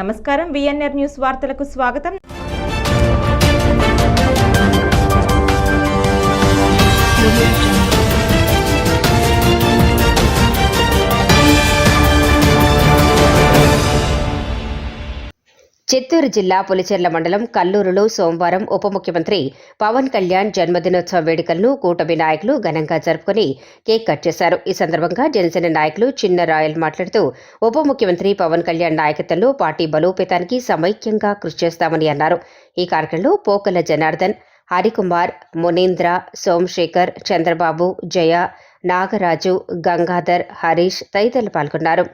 నమస్కారం VNR news వార్తలకు స్వాగతం. చిత్తూరు జిల్లా పులిచెర్ల మండలం కల్లూరులో సోమవారం ఉప ముఖ్యమంత్రి పవన్ కళ్యాణ్ జన్మదినోత్సవ వేడుకలను కూటమి నాయకులు ఘనంగా జరుపుకుని కేక్ కట్ చేశారు. ఈ సందర్భంగా జనసేన నాయకులు చిన్న రాయల్ మాట్లాడుతూ ఉప ముఖ్యమంత్రి పవన్ కళ్యాణ్ నాయకత్వంలో పార్టీ బలోపేతానికి సమైక్యంగా కృషి చేస్తామని అన్నారు. ఈ కార్యక్రమంలో పోకల జనార్దన్ హరికుమార్ మునీంద్ర సోమశేఖర్ చంద్రబాబు జయ నాగరాజు గంగాధర్ హరీష్ తదితరులు పాల్గొన్నారు.